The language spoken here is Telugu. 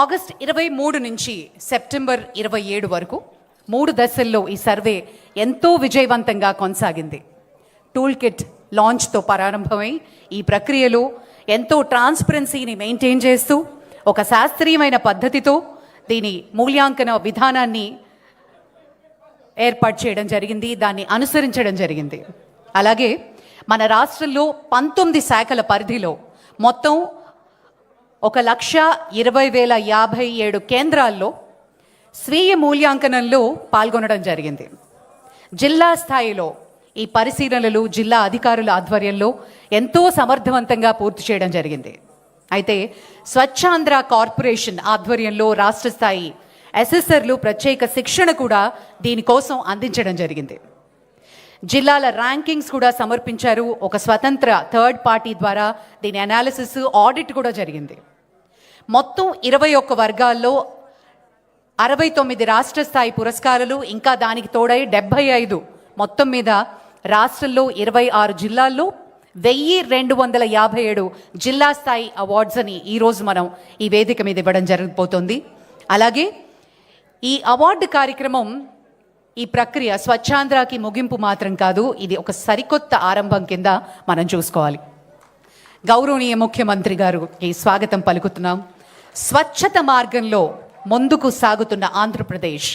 ఆగస్ట్ ఇరవై మూడు నుంచి సెప్టెంబర్ ఇరవై ఏడు వరకు మూడు దశల్లో ఈ సర్వే ఎంతో విజయవంతంగా కొనసాగింది. టూల్ కిట్ లాంచ్తో ప్రారంభమై ఈ ప్రక్రియలో ఎంతో ట్రాన్స్పరెన్సీని మెయింటైన్ చేస్తూ ఒక శాస్త్రీయమైన పద్ధతితో దీని మూల్యాంకన విధానాన్ని ఏర్పాటు చేయడం జరిగింది దాన్ని అనుసరించడం జరిగింది. అలాగే మన రాష్ట్రంలో పంతొమ్మిది శాఖల పరిధిలో మొత్తం ఒక లక్ష ఇరవై వేల యాభై ఏడు కేంద్రాల్లో స్వీయ మూల్యాంకనంలో పాల్గొనడం జరిగింది. జిల్లా స్థాయిలో ఈ పరిశీలనలు జిల్లా అధికారుల ఆధ్వర్యంలో ఎంతో సమర్థవంతంగా పూర్తి చేయడం జరిగింది. అయితే స్వచ్ఛాంధ్ర కార్పొరేషన్ ఆధ్వర్యంలో రాష్ట్ర స్థాయి అసెసర్లు ప్రత్యేక శిక్షణ కూడా దీనికోసం అందించడం జరిగింది. జిల్లాల ర్యాంకింగ్స్ కూడా సమర్పించారు ఒక స్వతంత్ర థర్డ్ పార్టీ ద్వారా దీని అనాలిసిస్ ఆడిట్ కూడా జరిగింది. మొత్తం ఇరవై ఒక్క వర్గాల్లో అరవై తొమ్మిది రాష్ట్ర స్థాయి పురస్కారాలు ఇంకా దానికి తోడై డెబ్బై ఐదు మొత్తం మీద రాష్ట్రంలో ఇరవై ఆరు జిల్లాల్లో వెయ్యి రెండు వందల యాభై ఏడు జిల్లా స్థాయి అవార్డ్స్ అని ఈరోజు మనం ఈ వేదిక మీద ఇవ్వడం జరగబోతోంది. అలాగే ఈ అవార్డు కార్యక్రమం ఈ ప్రక్రియ స్వచ్ఛాంధ్రకి ముగింపు మాత్రం కాదు ఇది ఒక సరికొత్త ఆరంభం కింద మనం చూసుకోవాలి. గౌరవనీయ ముఖ్యమంత్రి గారికి స్వాగతం పలుకుతున్నాం. స్వచ్ఛత మార్గంలో ముందుకు సాగుతున్న ఆంధ్రప్రదేశ్